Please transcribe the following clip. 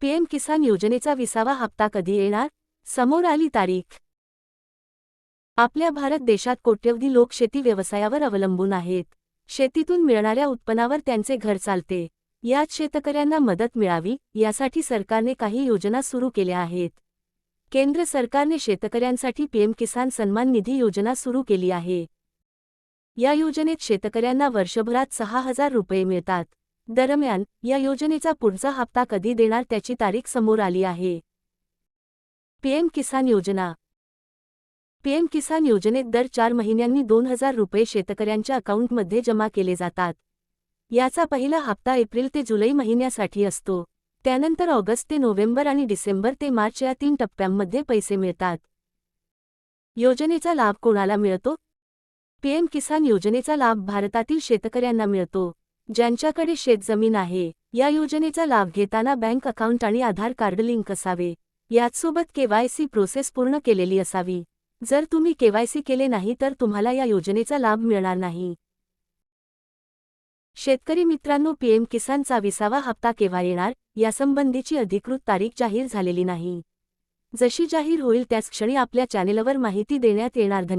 PM किसान योजनेचा विसावा हप्ता कधी येणार? समोर आली तारीख. आपल्या भारत देशात कोट्यवधी लोक शेती व्यवसायावर अवलंबून आहेत. शेतीतून मिळणाऱ्या उत्पन्नावर त्यांचे घर चालते. यात शेतकऱ्यांना मदत मिळावी यासाठी सरकारने काही योजना सुरू केल्या आहेत. केंद्र सरकारने शेतकऱ्यांसाठी पीएम किसान सन्मान निधी योजना सुरू केली आहे. या योजनेत शेतकऱ्यांना वर्षभरात सहा हजार रुपये मिळतात. दरम्यान या योजनेचा पुढचा हप्ता कधी देणार त्याची तारीख समोर आली आहे. पीएम किसान योजना. पीएम किसान योजनेत दर चार महिन्यांनी दोन हजार रुपये शेतकऱ्यांच्या अकाउंटमध्ये जमा केले जातात. याचा पहिला हप्ता एप्रिल ते जुलै महिन्यासाठी असतो. त्यानंतर ऑगस्ट ते नोव्हेंबर आणि डिसेंबर ते मार्च या तीन टप्प्यांमध्ये पैसे मिळतात. योजनेचा लाभ कोणाला मिळतो? पीएम किसान योजनेचा लाभ भारतातील शेतकऱ्यांना मिळतो. ज्यांच्याकडे शेतजमीन आहे या योजनेचा लाभ घेताना बँक अकाउंट आणि आधार कार्ड लिंक असावे. याचसोबत केवायसी प्रोसेस पूर्ण केलेली असावी. जर तुम्ही केवायसी केले नाही तर तुम्हाला या योजनेचा लाभ मिळणार नाही. शेतकरी मित्रांनो पीएम किसानचा विसावा हप्ता केव्हा येणार यासंबंधीची अधिकृत तारीख जाहीर झालेली नाही. जशी जाहीर होईल त्याच क्षणी आपल्या चॅनेलवर माहिती देण्यात येणार. धन्यवाद.